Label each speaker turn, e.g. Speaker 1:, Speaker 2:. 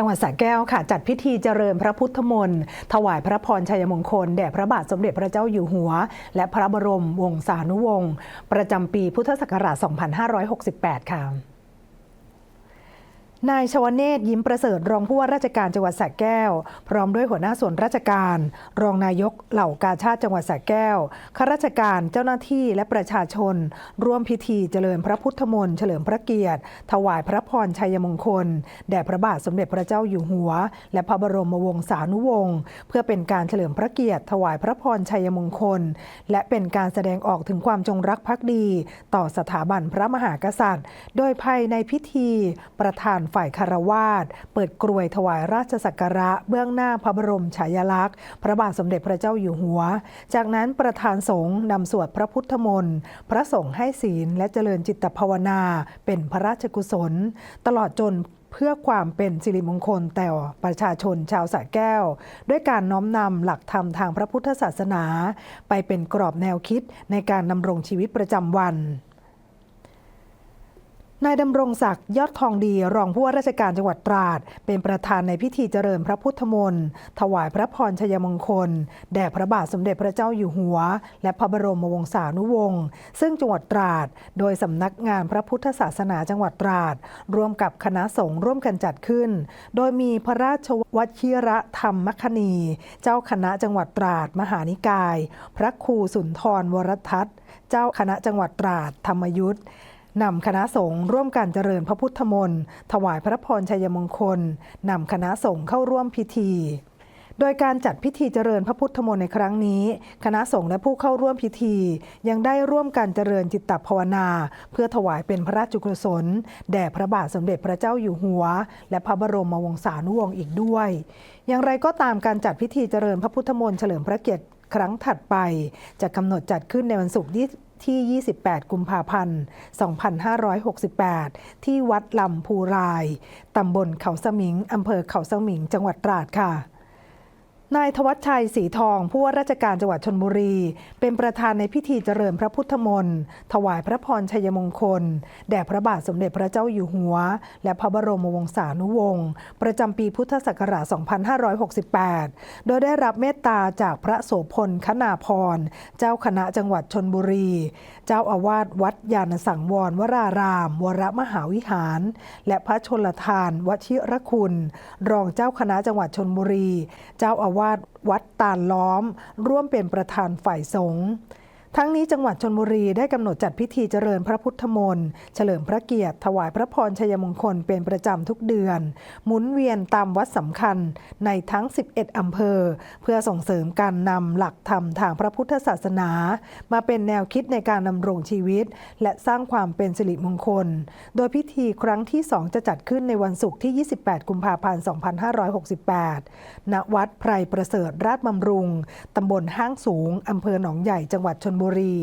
Speaker 1: จังหวัดสระแก้วค่ะ จัดพิธีเจริญพระพุทธมนต์ถวายพระพรชัยมงคล แด่พระบาทสมเด็จพระเจ้าอยู่หัว และพระบรมวงศานุวงศ์ประจำปีพุทธศักราช 2568 ค่ะ นายชวเนศยิ้มประเสริฐรองผู้ว่าราชการจังหวัดสระแก้ว พร้อมด้วยหัวหน้าส่วนราชการ รองนายกเหล่ากาชาติจังหวัดสระแก้วข้าราชการเจ้าหน้าที่และประชาชน ร่วมพิธีเจริญพระพุทธมนต์เฉลิมพระเกียรติ ถวายพระพรชัยมงคล แด่พระบาทสมเด็จพระเจ้าอยู่หัว และพระบรมวงศานุวงศ์เพื่อเป็นการเฉลิมพระเกียรติ ถวายพระพรชัยมงคล และเป็นการแสดงออกถึงความจงรักภักดี ต่อสถาบันพระมหากษัตริย์ โดยภายในพิธีประธานฝ่ายคารวาสเปิดกรวยถวายราชสักการะ เบื้องหน้าพระบรมฉายาลักษณ์ พระบาทสมเด็จพระเจ้าอยู่หัว จากนั้นประธานสงฆ์นำสวดพระพุทธมนต์พระสงฆ์ให้ศีลและเจริญจิตภาวนาเป็นพระราชกุศล ตลอดจนเพื่อความเป็นสิริมงคลแต่ประชาชนชาวสระแก้ว ด้วยการน้อมนำหลักธรรมทางพระพุทธศาสนา ไปเป็นกรอบแนวคิดในการดำรงชีวิตประจำวัน นายดำรงศักดิ์ยอดทองดีรองผู้ว่าราชการจังหวัดตราด เป็นประธานในพิธีเจริญพระพุทธมนต์ถวายพระพรชัยมงคล แด่พระบาทสมเด็จพระเจ้าอยู่หัว และพระบรมวงศานุวงศ์ซึ่งจังหวัดตราด โดยสำนักงานพระพุทธศาสนาจังหวัดตราด ร่วมกับคณะสงฆ์ร่วมกันจัดขึ้น โดยมีพระราชวชิระธรรมคณี เจ้าคณะจังหวัดตราด มหานิกาย พระครูสุนทรวรทัศน์ เจ้าคณะจังหวัดตราดธรรมยุทธ นำคณะสงฆ์ร่วมกันเจริญพระพุทธมนต์ถวายพระพรชัยมงคลนำคณะสงฆ์เข้าร่วมพิธีโดยการจัดพิธีเจริญพระพุทธมนต์ในครั้งนี้ คณะสงฆ์และผู้เข้าร่วมพิธี ยังได้ร่วมกันเจริญจิตตภาวนา เพื่อถวายเป็นพระราชกุศล แด่พระบาทสมเด็จพระเจ้าอยู่หัว และพระบรมวงศานุวงศ์อีกด้วย อย่างไรก็ตามการจัดพิธีเจริญพระพุทธมนต์เฉลิมพระเกียรติ ครั้งถัดไป จะกำหนดจัดขึ้นในวันศุกร์ที่ 28 กุมภาพันธ์ 2568 ที่วัดลำภูราย ตำบลเขาสมิง อำเภอเขาสมิง จังหวัดตราดค่ะ นายทวัชชัยสีทองผู้ว่าราชการจังหวัดชนบุรี เป็นประธานในพิธีเจริญพระพุทธมนต์ถวายพระพรชัยมงคล แด่พระบาทสมเด็จพระเจ้าอยู่หัว และพระบรมวงศานุวงศ์ประจำปีพุทธศักราช 2568 โดยได้รับเมตตาจากพระโสพลคณาพร เจ้าคณะจังหวัดชนบุรี เจ้าอาวาสวัดยานสังวรวราราม วรมหาวิหาร และพระชนลทาน วชิรคุณ รองเจ้าคณะจังหวัดชนบุรี เจ้าอาววาสวัดตาลล้อม ร่วมเป็นประธานฝ่ายสงฆ์ ทั้งนี้จังหวัดชนบุรีได้กำหนดจัดพิธีเจริญพระพุทธมนต์เฉลิมพระเกียรติ ถวายพระพรชัยมงคลเป็นประจำทุกเดือน หมุนเวียนตามวัดสำคัญในทั้ง 11 อำเภอ เพื่อส่งเสริมการนำหลักธรรมทางพระพุทธศาสนา มาเป็นแนวคิดในการดำรงชีวิต และสร้างความเป็นสิริมงคล โดยพิธีครั้งที่ 2 จะจัดขึ้นในวันศุกร์ที่ 28 กุมภาพันธ์ 2568 ณ วัดไพรประเสริฐราชบำรุงตำบลห้างสูงอำเภอหนองใหญ่จังหวัดชนบุรี